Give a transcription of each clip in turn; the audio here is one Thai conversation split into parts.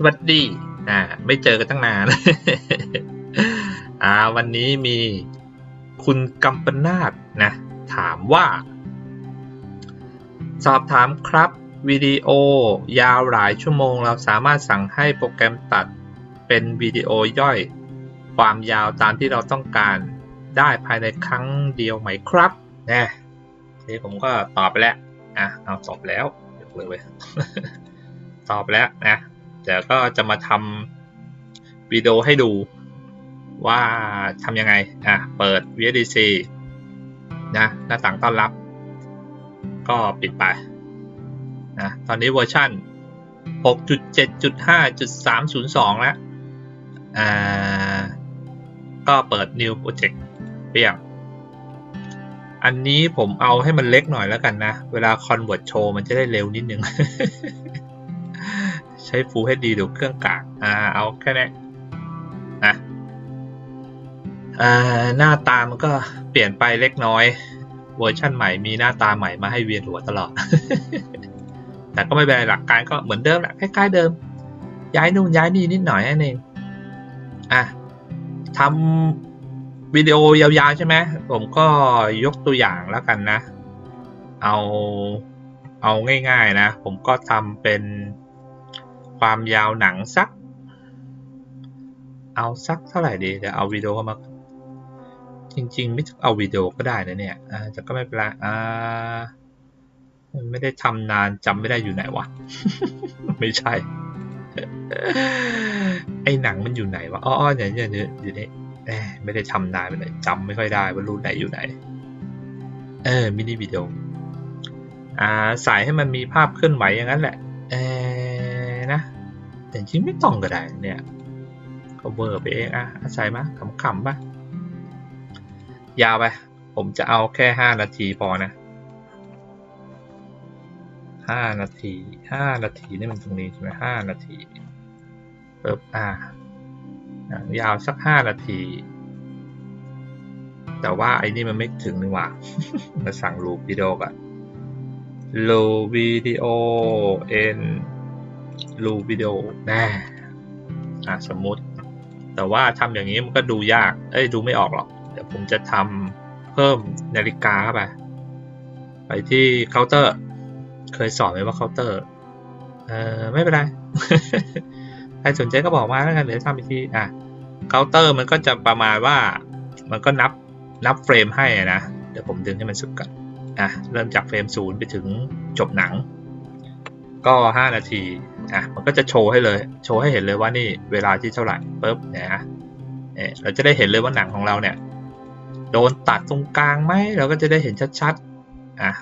สวัสดีอ่าไม่เจอกันตั้งนานอ่าวันนี้มีคุณกัมปนาตนะ ถามว่า สอบถามครับวิดีโอยาวหลายชั่วโมง เราสามารถสั่งให้โปรแกรมตัดเป็นวิดีโอย่อย ความยาวตามที่เราต้องการได้ภายในครั้งเดียวไหมครับนะนี่ผมก็ตอบไปแล้วอะเอาตอบแล้วเดี๋ยวเลยเว้ยตอบแล้วนะ เดี๋ยวก็จะมาทำวิดีโอให้ดูว่าทำยังไงอะเปิด VSDC นะหน้าต่างต้อนรับ ก็ปิดไปนะตอนนี้เวอร์ชัน6.7.5.302 แล้วอ่าก็เปิด New Project เปียงอันนี้ผมเอาให้มันเล็กหน่อยแล้วกันนะ เวลา Convert Show มันจะได้เร็วนิดนึง ใช้ Full HD ดูเครื่องกากอ่าเอาแค่นี้นะอ่าหน้าตามันก็เปลี่ยนไปเล็กน้อย เวอร์ชั่นใหม่มีหน้าตาใหม่มาให้เวียนหัวตลอด แต่ก็ไม่เป็นไรหลักการก็เหมือนเดิมแหละคล้ายๆเดิม ย้ายนู่นย้ายนี่นิดหน่อยนั่นเองอะทำวิดีโอยาวๆใช่ไหมผมก็ยกตัวอย่างแล้วกันนะ เอาเอาง่ายๆนะ ผมก็ทำเป็น ความยาวหนังสัก เอาสักเท่าไหร่ดีเดี๋ยวเอาวิดีโอเข้ามา จริงๆ ไม่ต้องเอาวิดีโอก็ได้นะเนี่ยแต่ก็ไม่เป็นไรอ่าไม่ได้ทำนานจำไม่ได้อยู่ไหนวะ ไม่ใช่ ไอหนังมันอยู่ไหนวะอ๋อเนี่ยเนี่ยเนี่ยอยู่นี่ไม่ได้ทำนานไปเลยจำไม่ค่อยได้ว่ารูปไหนอยู่ไหน เออมินิวิดีโออ่าใส่ให้มันมีภาพเคลื่อนไหวอย่างนั้นแหละ แต่จริงไม่ต้องก็ได้เนี่ยก็เวอร์ไปเองอะใส่มาขำๆปะยาวไป ผมจะเอาแค่ห้านาทีพอนะห้านาทีห้านาทีนี่มันตรงนี้ใช่ไหมห้านาทีปึ๊บอ่ายาวสักห้านาที แต่ว่าไอ้นี่มันไม่ถึงนี่หว่ามาสั่งรูปวิดีโอก่อนรูวิดีโอเอ็น รูวิดีโอแน่อะสมมุติ แต่ว่าทำอย่างนี้มันก็ดูยาก เอ้ยดูไม่ออกหรอก เดี๋ยวผมจะทำเพิ่มนาฬิกาเข้าไป ไปที่เคาน์เตอร์ เคยสอนไว้ว่าเคาน์เตอร์ เออไม่เป็นไร ใครสนใจก็บอกมาแล้วกันเดี๋ยวทำอีกที อะเคาน์เตอร์มันก็จะประมาณว่า มันก็นับนับเฟรมให้นะ เดี๋ยวผมดึงให้มันสุดก่อน อะ เริ่มจากเฟรมศูนย์ไปถึงจบหนัง ก็ 5 นาทีอะมันก็จะโชว์ให้เลย โชว์ให้เห็นเลยว่านี่เวลาที่เท่าไหร่ปุ๊บเนี่ยนะเนี่ยเราจะได้เห็นเลยว่าหนังของเราเนี่ย โดนตัดตรงกลางไหมเราก็จะได้เห็นชัดๆอะ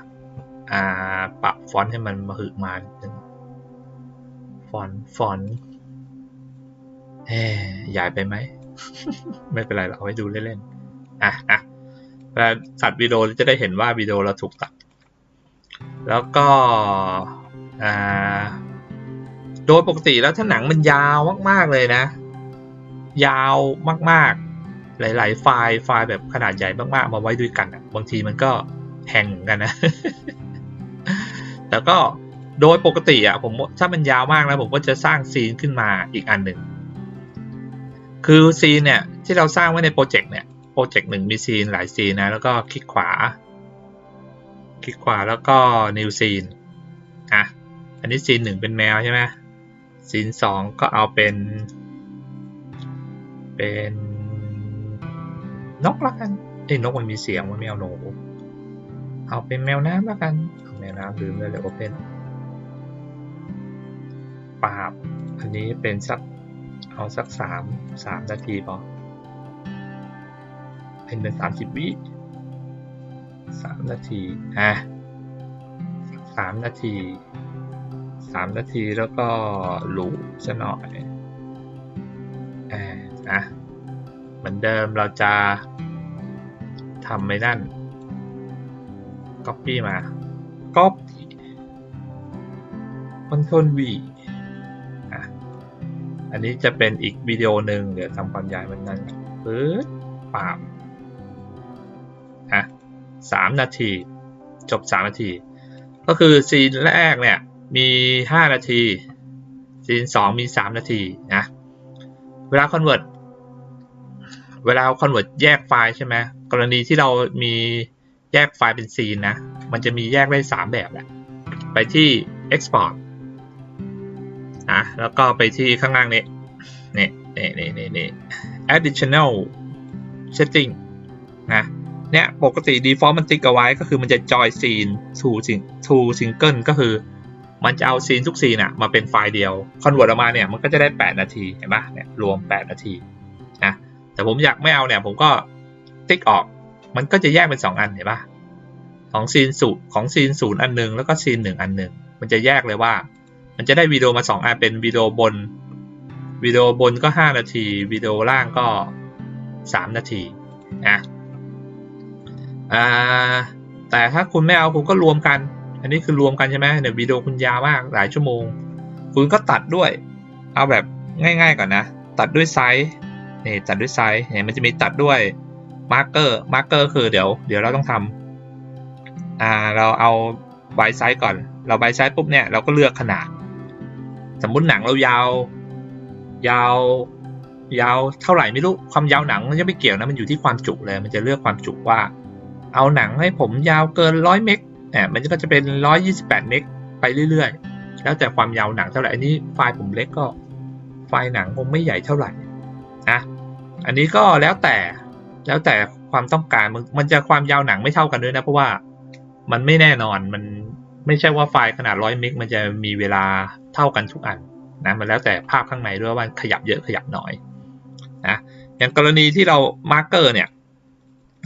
อ่าปรับฟอนต์ให้มันมาหึมานิดนึงฟอนต์ฟอนต์เอ้ใหญ่ไปไหม ไม่เป็นไรเราเอาไว้ดูเล่นๆอะอะเวลาตัดวิดีโอจะได้เห็นว่าวิดีโอเราถูกตัด แล้วก็ อ่าโดยปกติแล้วถ้าหนังมันยาวมาก ๆ เลยนะ ยาวมาก ๆ หลาย ๆ ไฟล์ไฟล์แบบขนาดใหญ่มากๆ มาไว้ด้วยกันบางทีมันก็แหงกันนะ แต่ก็โดยปกติอะผมถ้ามันยาวมากแล้วผมก็จะสร้างซีนขึ้นมาอีกอันหนึ่งคือซีนเนี่ยที่เราสร้างไว้ในโปรเจกต์เนี่ยโปรเจกต์หนึ่งมีซีนหลายซีนนะแล้วก็คลิกขวา คลิกขวาแล้วก็ new scene อะ อันนี้ซีนหนึ่งเป็นแมวใช่ไหมซีนสองก็เอาเป็น เป็นนกละกันเอ้ยนกมันมีเสียงมันไม่เอาหนูเอาเป็นแมวน้ำละกันแมวน้ำลืมเลยเลยโอเพนปราบ อันนี้เป็นสักเอาสักสามสามนาทีพอเป็นเป็นสามสิบวิสามนาทีอะสามนาที สามนาทีแล้วก็หลูซะหน่อยอ่านะเหมือนเดิมเราจะทำไม่นั่น Copy มา Copy Ctrl V อันนี้จะเป็นอีกวิดีโอหนึ่งเดี๋ยวทำความยายมันนั้นปึ๊บปาบอะสามนาที จบสามนาที ก็คือซีนแรกเนี่ย มีห้านาที ซีนสองมีสามนาทีนะ เวลา convert เวลา convert แยกไฟล์ใช่ไหมกรณีที่เรามีแยกไฟล์เป็นซีนนะ มันจะมีแยกได้สามแบบแหละ ไปที่ export นะแล้วก็ไปที่ข้างล่างนี้นี่นี่นี่นี่นี่ additional setting นะเนี่ยปกติ default มันติ๊กเอาไว้ก็คือมันจะ join scene to to single ก็คือ มันจะเอาซีนทุกซีนอะมาเป็นไฟล์เดียว convert ออกมาเนี่ยมันก็จะได้ 8 นาทีเห็นปะเนี่ยรวม 8 นาทีนะแต่ผมอยากไม่เอาเนี่ยผมก็ติ๊กออก มันก็จะแยกเป็น 2 อันเห็นปะของซีนศูนย์ของซีนศูนย์อันหนึ่งแล้วก็ซีนหนึ่งอันหนึ่งมันจะแยกเลยว่า มันจะได้วิดีโอมา 2 อันเป็นวิดีโอบนวิดีโอบนก็ 5 นาทีวิดีโอล่างก็ 3 นาทีนะอ่าแต่ถ้าคุณไม่เอาคุณก็รวมกัน อันนี้คือรวมกันใช่ไหมเนี่ยวิดีโอคุณยาวมากหลายชั่วโมง คุณก็ตัดด้วย เอาแบบง่ายๆก่อนนะ ตัดด้วยไซส์นี่ตัดด้วยไซส์เนี่ยมันจะมีตัดด้วยมาร์กเกอร์มาร์กเกอร์คือเดี๋ยวเดี๋ยวเราต้องทำอ่าเราเอาใบไซส์ก่อน เราใบไซส์ปุ๊บเนี่ยเราก็เลือกขนาด สมมุติหนังเรายาว ยาวยาวเท่าไหร่ไม่รู้ความยาวหนังมันจะไม่เกี่ยวนะมันอยู่ที่ความจุเลย มันจะเลือกความจุว่า เอาหนังให้ผมยาวเกินร้อยเมก อ่ามันก็จะเป็นร้อยยี่สิบแปดเมกไปเรื่อยๆ แล้วแต่ความยาวหนังเท่าไหร่ อันนี้ไฟล์ผมเล็กก็ ไฟล์หนังคงไม่ใหญ่เท่าไหร่นะ อันนี้ก็แล้วแต่แล้วแต่ความต้องการมันมันจะความยาวหนังไม่เท่ากันด้วยนะ เพราะว่ามันไม่แน่นอนมันไม่ใช่ว่าไฟล์ขนาดร้อยเมกมันจะมีเวลาเท่ากันทุกอันนะมันแล้วแต่ภาพข้างในด้วยว่าขยับเยอะขยับน้อยนะอย่างกรณีที่เรามาร์กเกอร์เนี่ย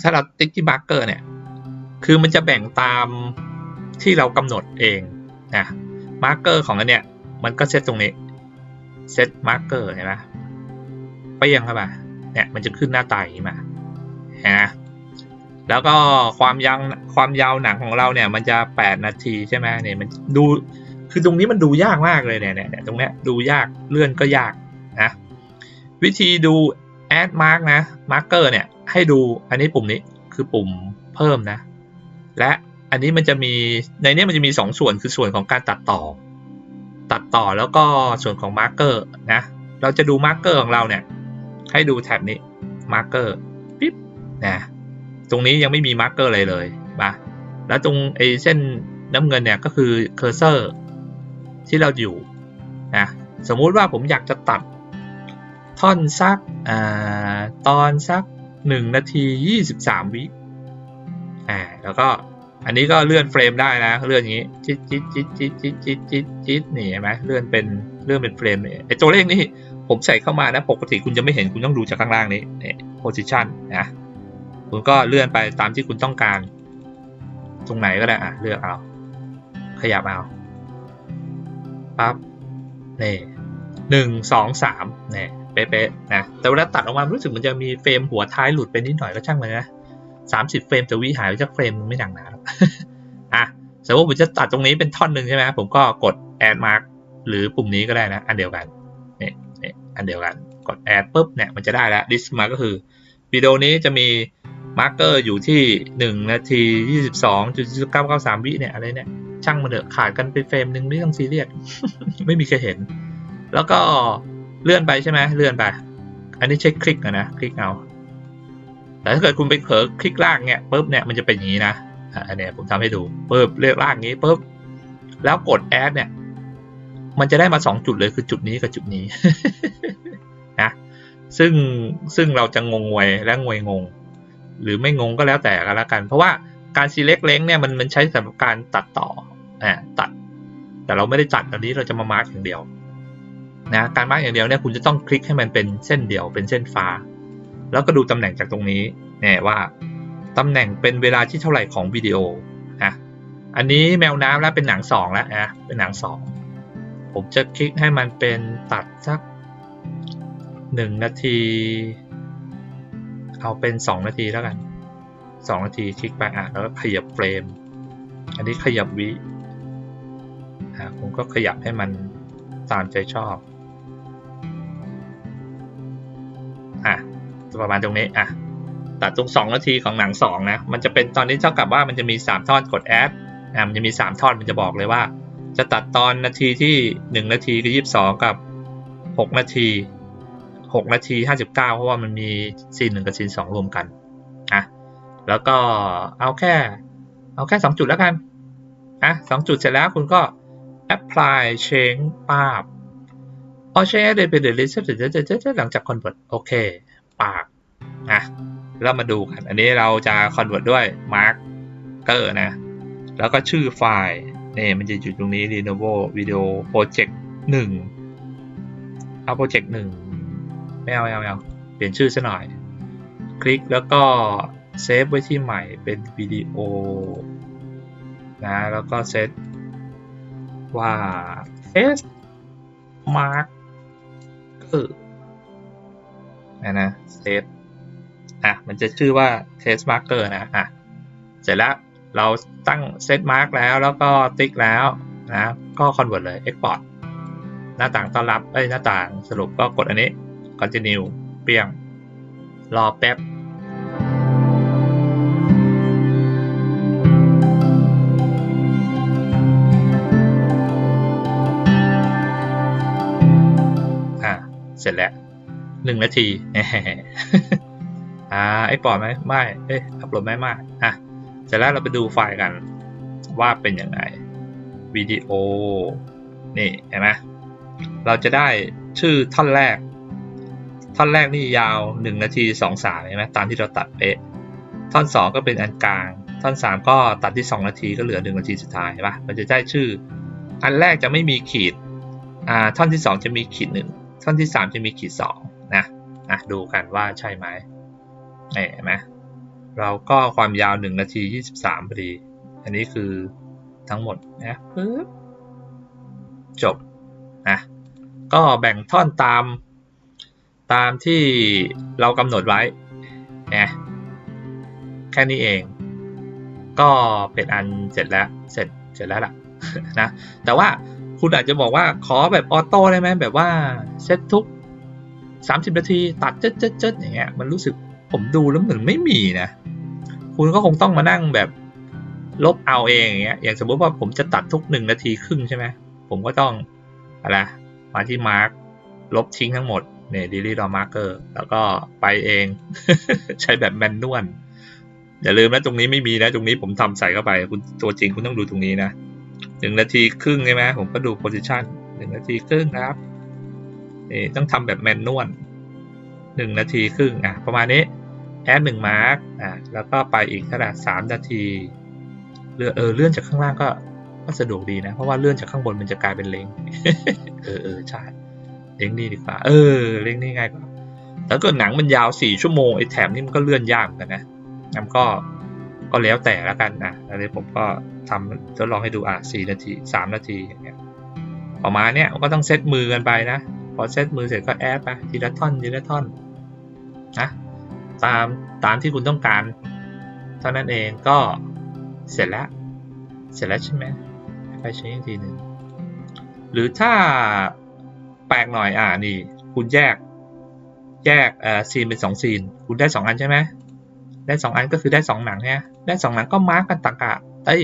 ถ้าเราติ๊กที่มาร์กเกอร์เนี่ย คือมันจะแบ่งตามที่เรากำหนดเองนะมาร์กเกอร์ของอันเนี้ยมันก็เซตตรงนี้เซตมาร์กเกอร์เห็นไหมไปยังเข้ามาเนี่ยมันจะขึ้นหน้าตาอย่างนี้มาฮะแล้วก็ความยาวความยาวหนังของเราเนี่ยมันจะ 8 นาทีใช่ไหมเนี่ยมันดูคือตรงนี้มันดูยากมากเลยเนี่ยเนี่ยตรงเนี้ยดูยากเลื่อนก็ยากนะวิธีดู add mark นะ marker เนี่ยให้ดูอันนี้ปุ่มนี้คือปุ่มเพิ่มนะ และอันนี้มันจะมีในนี้มันจะมี2ส่วนคือส่วนของการตัดต่อ ตัดต่อแล้วก็ส่วนของ marker นะเราจะดู marker ของเราเนี่ยให้ดูแท็บนี้ marker ปิ๊บนะตรงนี้ยังไม่มี marker เลยเลยมาแล้วตรงไอ้เส้นน้ำเงินเนี่ยก็คือ cursor ที่เราอยู่นะสมมุติว่าผมอยากจะตัดท่อนสักอ่าตอนสักหนึ่งนาทียี่สิบสามวิอ่าแล้วก็ อันนี้ก็เลื่อนเฟรมได้นะ เลื่อนอย่างนี้จิ๊ดจิ๊ดจิ๊ดจิ๊ดจิ๊ดจิ๊ดจิ๊ดจิ๊ดนี่เห็นไหมเลื่อนเป็นเลื่อนเป็นเฟรมไอ้ตัวเลขนี่ผมใส่เข้ามานะปกติคุณจะไม่เห็นคุณต้องดูจากข้างล่างนี้นี่ position นะคุณก็เลื่อนไปตามที่คุณต้องการ ตรงไหนก็ได้อะเลือกเอา ขยับเอาปั๊บนี่หนึ่งสองสามเนี่ยเป๊ะๆนะแต่เวลาตัดออกมารู้สึกมันจะมีเฟรมหัวท้ายหลุดไปนิดหน่อยก็ช่างมันนะ สามสิบเฟรมแต่วิหายไปจากเฟรมไม่หนักหนาหรอกอะสมมติผมจะตัดตรงนี้เป็นท่อนหนึ่งใช่ไหมผมก็กด add mark หรือปุ่มนี้ก็ได้นะ อันเดียวกันเนี่ยเนี่ยอันเดียวกัน กด add ปุ๊บเนี่ยมันจะได้แล้ว list มาก็คือวิดีโอนี้จะมี marker อยู่ที่หนึ่งนาทียี่สิบสองจุดเก้าเก้าสามวิเนี่ยอะไรเนี่ย ช่างมันเถอะขาดกันไปเฟรมหนึ่งไม่ต้องซีเรียสไม่มีใครเห็น แล้วก็เลื่อนไปใช่ไหมเลื่อนไป อันนี้ใช้คลิกอะนะคลิกเอา แต่ถ้าเกิดคุณไปเผลอคลิกล่างเนี่ยปุ๊บเนี่ยมันจะเป็นอย่างนี้นะอันนี้ผมทำให้ดูปุ๊บเลือกล่างนี้ปุ๊บแล้วกดแอดเนี่ย มันจะได้มาสองจุดเลยคือจุดนี้กับจุดนี้นะซึ่งซึ่งเราจะงงงวยและงวยงง หรือไม่งงก็แล้วแต่กันละกัน เพราะว่าการ select length เนี่ยมันมันใช้สำหรับการตัดต่ออ่าตัด แต่เราไม่ได้ตัดตอนนี้เราจะมามาร์กอย่างเดียวนะการมาร์กอย่างเดียวเนี่ยคุณจะต้องคลิกให้มันเป็นเส้นเดียวเป็นเส้นฟ้า แล้วก็ดูตำแหน่งจากตรงนี้เนี่ยว่าตำแหน่งเป็นเวลาที่เท่าไหร่ของวิดีโอนะอันนี้แมวน้ำแล้วเป็นหนังสองแล้วนะเป็นหนังสองผมจะคลิกให้มันเป็นตัดสักหนึ่งนาที เอาเป็นสองนาทีแล้วกันสองนาทีคลิกไปอะแล้วก็ขยับเฟรม อันนี้ขยับวิอะผมก็ขยับให้มันตามใจชอบอะ ประมาณตรงนี้อะตัดตรงสองนาทีของหนังสองนะมันจะเป็นตอนนี้เท่ากับว่ามันจะมีสามท่อนกดแอดอะมันจะมีสามท่อนมันจะบอกเลยว่า จะตัดตอนนาทีที่หนึ่งนาทีกับยี่สิบสองกับหกนาทีหกนาทีห้าสิบเก้าเพราะว่ามันมีซีนหนึ่งกับซีนสองรวมกันนะแล้วก็เอาแค่ เอาแค่สองจุดแล้วกันนะสองจุดเสร็จแล้วคุณก็ apply change ปาบเอาใช้ a d เป็น the list หลังจาก convert โอเค ปากนะเรามาดูกัน อันนี้เราจะ convert ด้วย marker นะ แล้วก็ชื่อไฟล์นี่มันจะอยู่ตรงนี้ Lenovo Video Project 1เอา Project 1ไม่เอาไม่เอาไม่เอาเปลี่ยนชื่อซะหน่อย คลิกแล้วก็เซฟไว้ที่ใหม่เป็นวิดีโอนะแล้วก็เซตว่า test mark เออ นะนะเซฟอะมันจะชื่อว่า test marker นะอะเสร็จแล้วเราตั้ง set mark แล้วแล้วก็ติ๊กแล้วนะก็ convert เลย export หน้าต่างต้อนรับเอ้ยหน้าต่างสรุปก็กดอันนี้ continue เปียง รอแป๊บอ่าเสร็จแล้ว หนึ่งนาทีอ่าไอ้ปอดไหมไม่เอ้ยอัปโหลดไม่มากอะเสร็จแล้วเราไปดูไฟล์กันว่าเป็นยังไงวิดีโอนี่เห็นไหมเราจะได้ชื่อท่อนแรก ท่อนแรกนี่ยาวหนึ่งนาทีสองสามเห็นไหมตามที่เราตัดเป๊ะท่อนสองก็เป็นอันกลาง ท่อนสามก็ตัดที่สองนาทีก็เหลือหนึ่งนาทีสุดท้ายเห็นปะมันจะได้ชื่อ อันแรกจะไม่มีขีดอ่าท่อนที่สองจะมีขีดหนึ่งท่อนที่สามจะมีขีดส องนะอะดูกันว่าใช่ไหมเห็นไหมเราก็ความยาว 1 นาที 23พอดี อันนี้คือทั้งหมดนะปึ๊บจบนะก็แบ่งท่อนตามตามที่เรากำหนดไว้นะแค่นี้เอง ก็เป็นอันเสร็จแล้ว เสร็จเสร็จแล้วล่ะนะแต่ว่าคุณอาจจะบอกว่าขอแบบออโต้ได้ไหมแบบว่าเซตทุก 30 นาทีตัดเจ๊ดเจ๊ดเจ๊ดอย่างเงี้ยมันรู้สึกผมดูแล้วเหมือนไม่มีนะ คุณก็คงต้องมานั่งแบบลบเอาเองอย่างเงี้ยอย่างสมมติว่าผมจะตัดทุกหนึ่งนาทีครึ่งใช่ไหมผมก็ต้องอะไรมาที่มาร์กลบทิ้งทั้งหมดเนี่ย delete all marker แล้วก็ไปเอง ใช้แบบแมนนวลอย่าลืมนะตรงนี้ไม่มีนะ ตรงนี้ผมทำใส่เข้าไป คุณตัวจริงคุณต้องดูตรงนี้นะหนึ่งนาทีครึ่งใช่ไหมผมก็ดู position หนึ่งนาทีครึ่งนะครับ นี่ต้องทำแบบแมนนวลหนึ่งนาทีครึ่งอะประมาณนี้แอดหนึ่งมาร์กอะแล้วก็ไปอีกเท่าไหร่สามนาทีเลื่อนเออเลื่อนจากข้างล่างก็ก็สะดวกดีนะ เพราะว่าเลื่อนจากข้างบนมันจะกลายเป็นเล้งเออเออใช่เล้งนี่ดีกว่า เออเล้งนี่ง่ายกว่าแต่เกิดหนังมันยาวสี่ชั่วโมงไอ้แถมนี่มันก็เลื่อนยากเหมือนกันนะงั้นก็ก็แล้วแต่ละกันนะอันนี้ผมก็ทำทดลองให้ดูอะสี่นาทีสามนาทีอย่างเงี้ยประมาณเนี้ยก็ต้องเซตมือกันไปนะ อเซตมือเสร็จก็แอดไปทีละท่อนทีละท่อนนะตามตามที่คุณต้องการ เท่านั้นเองก็เสร็จแล้ว เสร็จแล้วใช่ไหมไปใช้อีกทีหนึ่งหรือถ้าแปลกหน่อยอ่านี่ คุณแยก แยกเอ่อซีนเป็นสองซีน คุณได้สองอันใช่ไหมได้สองอันก็คือได้สองหนังเนี่ยได้สองหนังก็มาร์กกันต่างกะเอ้ย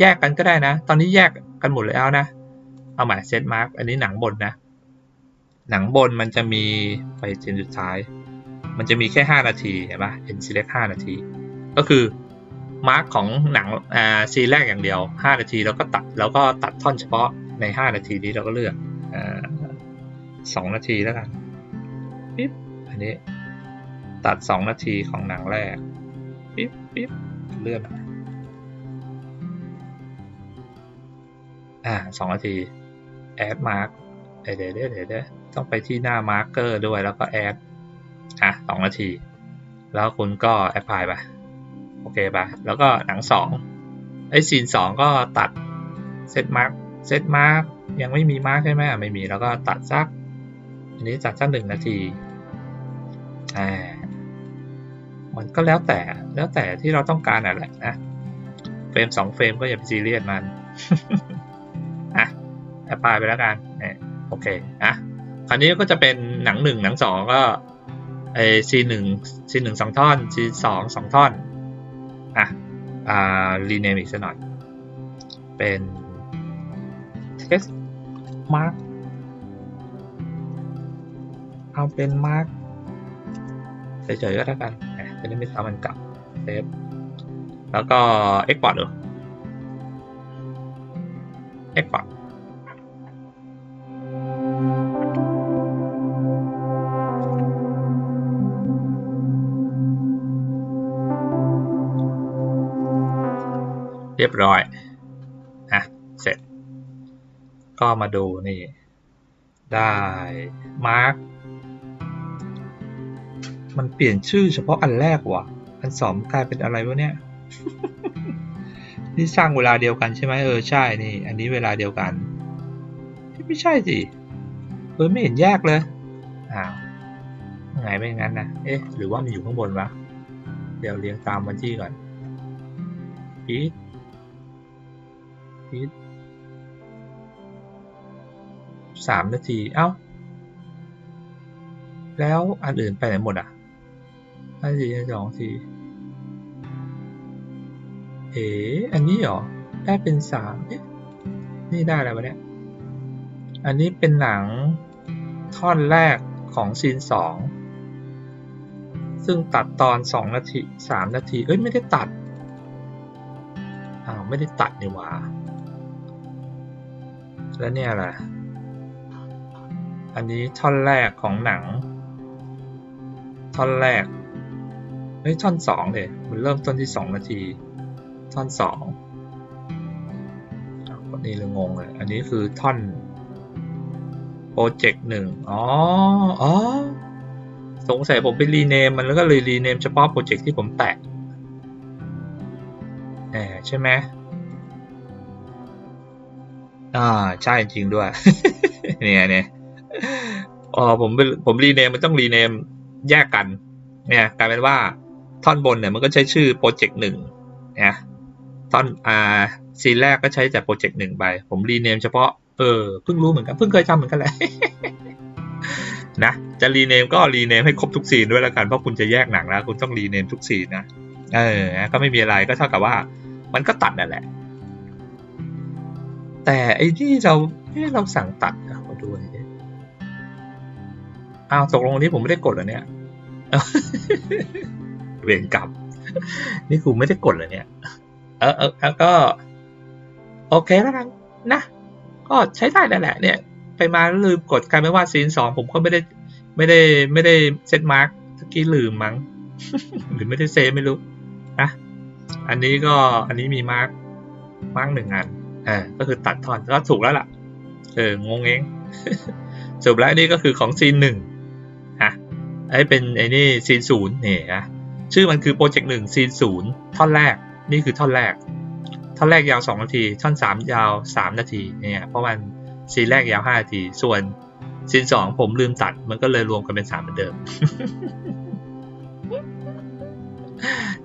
แยกกันก็ได้นะ ตอนนี้แยกกันหมดแล้วนะ เอาใหม่เซตมาร์กอันนี้หนังบนนะ หนังบนมันจะมีไปเซนสุดท้าย มันจะมีแค่ 5 นาทีเห็นปะ n select 5 นาที ก็คือมาร์กของหนังอ่าซีแรกอย่างเดียว 5 นาทีแล้วก็ตัดแล้วก็ตัดท่อนเฉพาะใน 5 นาทีนี้เราก็เลือกอ่าสองนาทีแล้วกันปิ๊บอันนี้ตัด 2 นาทีของหนังแรกปิ๊บปิ๊บเลื่อนอ่าสองนาที add mark เดี๋ยว เดี๋ยวเดี๋ยวเดี๋ยวต้องไปที่หน้า marker ด้วยแล้วก็ add อะสองนาที แล้วคุณก็แอปพลายไปโอเคไปแล้วก็หนังสองไอซีนสองก็ตัดเซตมาร์กเซตมาร์กยังไม่มีมาร์กใช่ไหมไม่มีแล้วก็ตัดสักอันนี้ตัดสักหนึ่งนาทีอ่ามันก็แล้วแต่แล้วแต่ที่เราต้องการอะไรนะเฟรมสองเฟรมก็อย่าไปซีเรียสมันอะแอปพลายไปแล้วกันเนี่ย โอเคอะคราวนี้ก็จะเป็นหนังหนึ่งหนังสองก็ไอซีหนึ่งซีหนึ่งสองท่อนซีสองสองท่อนอะอ่ารีเนมอีกสักหน่อย เป็น test mark เอาเป็นมาร์กเฉยๆก็แล้วกันอะจะได้ไม่ซ้ำมันกลับเซฟแล้วก็ export เหรอ export ร้อยอะเสร็จ ก็มาดูนี่ ได้มาร์กมันเปลี่ยนชื่อเฉพาะอันแรกว่ะ อันสองกลายเป็นอะไรวะเนี่ย นี่สร้างเวลาเดียวกันใช่ไหมเออใช่นี่ อันนี้เวลาเดียวกัน ไม่ใช่สิเออไม่เห็นแยกเลยอ้าวไงไม่งั้นนะเอ๊ะ หรือว่ามันอยู่ข้างบนวะ เดี๋ยวเรียงตามวันที่ก่อนพีท พีทสามนาที เอ้า แล้วอันอื่นไปไหนหมดอะอันสี่อันสองสี่เอ๋อันนี้เหรอ ได้เป็นสามเอ๊ะนี่ได้อะไรวะเนี่ย อันนี้เป็นหนังท่อนแรกของซีนสอง ซึ่งตัดตอนสองนาทีสามนาที เอ้ย ไม่ได้ตัด อ้าว ไม่ได้ตัดนี่หว่า แล้วเนี่ยอะอันนี้ท่อนแรกของหนัง ท่อนแรกเฮ้ยท่อนสองเลยมันเริ่มต้นที่สองนาที ท่อนสองอ้าวคนนี้เลยงงเลยอันนี้คือท่อนโปรเจกต์หนึ่งอ๋อ อ๋อ สงสัยผมไปรีเนมมันแล้วก็เลยรีเนมเฉพาะโปรเจกต์ที่ผมแตะแหมใช่ไหม อ่าใช่จริงด้วย เนี่ยเนี่ยอ๋อผมเป็นผมรีเนมมันต้องรีเนมแยกกัน เนี่ยกลายเป็นว่าท่อนบนเนี่ยมันก็ใช้ชื่อโปรเจกต์หนึ่งนะท่อนอ่าซีนแรกก็ใช้จากโปรเจกต์หนึ่งไป ผมรีเนมเฉพาะเออเพิ่งรู้เหมือนกันเพิ่งเคยทำเหมือนกันแหละนะจะรีเนมก็รีเนมให้ครบทุกซีนด้วยล้วกันเพราะคุณจะแยกหนังแล้ว คุณต้องรีเนมทุกซีนนะเออก็ไม่มีอะไรก็เท่ากับว่า มันก็ตัดนั่นแหละ แต่ไอ้ที่เราที่เราสั่งตัดอะมาดูหน่อยอ้าวตกลงนนี้ผมไม่ได้กดเหรอเนี่ยเวรกรรมนี่กูไม่ได้กดเหรอเนี่ย เออเออแล้วก็ โอเคแล้วกันนะ ก็ใช้ได้แล้วแหละ เนี่ย ไปมาลืมกดกลายเป็นว่าซีนสองผมก็ไม่ได้ไม่ได้ไม่ได้เซตมาร์กตะกี้ลืมมั้งหรือไม่ได้เซฟไม่รู้นะอันนี้ก็อันนี้มีมาร์กมาร์กหนึ่งอัน ออก็คือตัดทอนก็ถูกแล้วล่ะ เอองงเองจบแล้วนี่ก็คือของซีนหนึ่งฮะไอ้เป็นไอ้นี่ซีนศูนย์เนี่นะชื่อมันคือโปรเจกต์หนึ่งซีนศูนย์ท่อนแรกนี่คือท่อนแรก ท่อนแรกยาวสองนาที ท่อนสามยาวสามนาทีเนี่ยเพราะมันซีนแรกยาวห้านาที ส่วนซีนสองผมลืมตัดมันก็เลยรวมกันเป็นสามเหมือนเดิม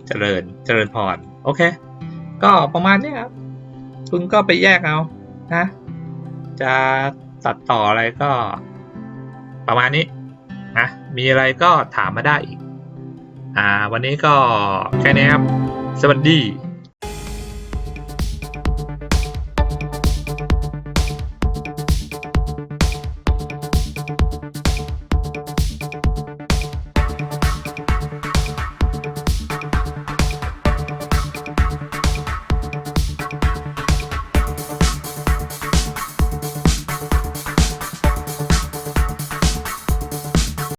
เจริญเจริญพร โอเค ก็ประมาณนี้ครับ คุณก็ไปแยกเอานะ จะตัดต่ออะไรก็ ประมาณนี้นะมีอะไรก็ถามมาได้อีก อ่า วันนี้ก็แค่นี้ครับ สวัสดี